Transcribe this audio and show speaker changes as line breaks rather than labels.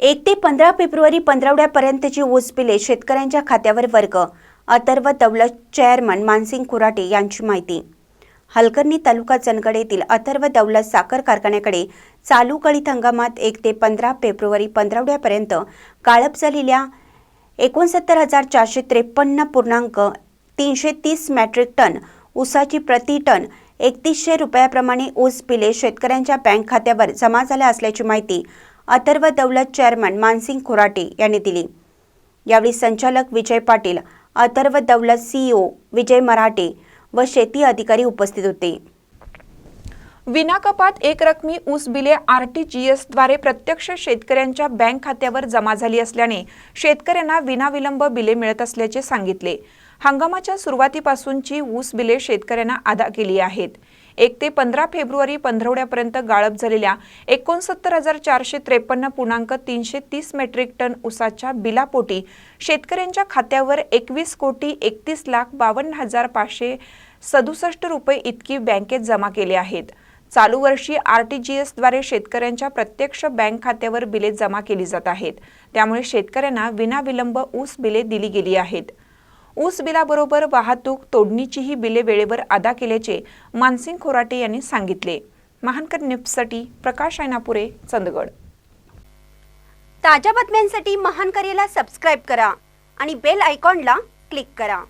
एक ते पंधरा फेब्रुवारी पंधरावड्यापर्यंतची ऊस बिले शेतकऱ्यांच्या खात्यावर वर्ग. अथर्व दौलत चेअरमन मानसिंग कुराटे यांची माहिती. हलकर्णी तालुका चंदगड येथील अथर्व दौलत साखर कारखान्याकडे चालू कळीत हंगामात एक ते पंधरा फेब्रुवारी पंधरावड्यापर्यंत गाळप झालेल्या एकोणसत्तर हजार चारशे त्रेपन्न पूर्णांक तीनशे तीस मॅट्रिक टन ऊसाची प्रति टन एकतीसशे रुपयाप्रमाणे ऊस बिले शेतकऱ्यांच्या बँक खात्यावर जमा झाल्या असल्याची माहिती अथर्व दौलत चेअरमन मानसिंग खोराटे यांनी दिली. यावेळी संचालक विजय पाटील अथर्व दौलत सीईओ विजय मराठे व शेती अधिकारी उपस्थित होते.
विनाकपात एकरकमी एक रकमी ऊस बिले आरटीजीएसद्वारे प्रत्यक्ष शेतकऱ्यांच्या बँक खात्यावर जमा झाली असल्याने शेतकऱ्यांना विनाविलंब बिले मिळत असल्याचे सांगितले. हंगामाच्या सुरुवातीपासूनची ऊस बिले शेतकऱ्यांना अदा केली आहेत. एक ते पंधरा फेब्रुवारी पंधरवड्यापर्यंत गाळप झालेल्या एकोणसत्तर हजार चारशे त्रेपन्न पूर्णांक तीनशे तीस मेट्रिक टन ऊसाच्या बिलापोटी शेतकऱ्यांच्या खात्यावर एकवीस कोटी एकतीस लाख बावन्न हजार पाचशे सदुसष्ट रुपये इतकी बँकेत जमा केले आहेत. चालू वर्षी आर टी जी एसद्वारे शेतकऱ्यांच्या प्रत्यक्ष बँक खात्यावर बिले जमा केली जात आहेत. त्यामुळे शेतकऱ्यांना विनाविलंब ऊस बिले दिली गेली आहेत. ऊस बिलाबरोबर वाहतूक तोडणीचीही बिले वेळेवर अदा केल्याचे मानसिंग खोराटे यांनी सांगितले. महानकर न्यूजसाठी प्रकाश ऐनापुरे चंदगड.
ताज्या बातम्यांसाठी महानकरेला सबस्क्राईब करा आणि बेल आयकॉनला क्लिक करा.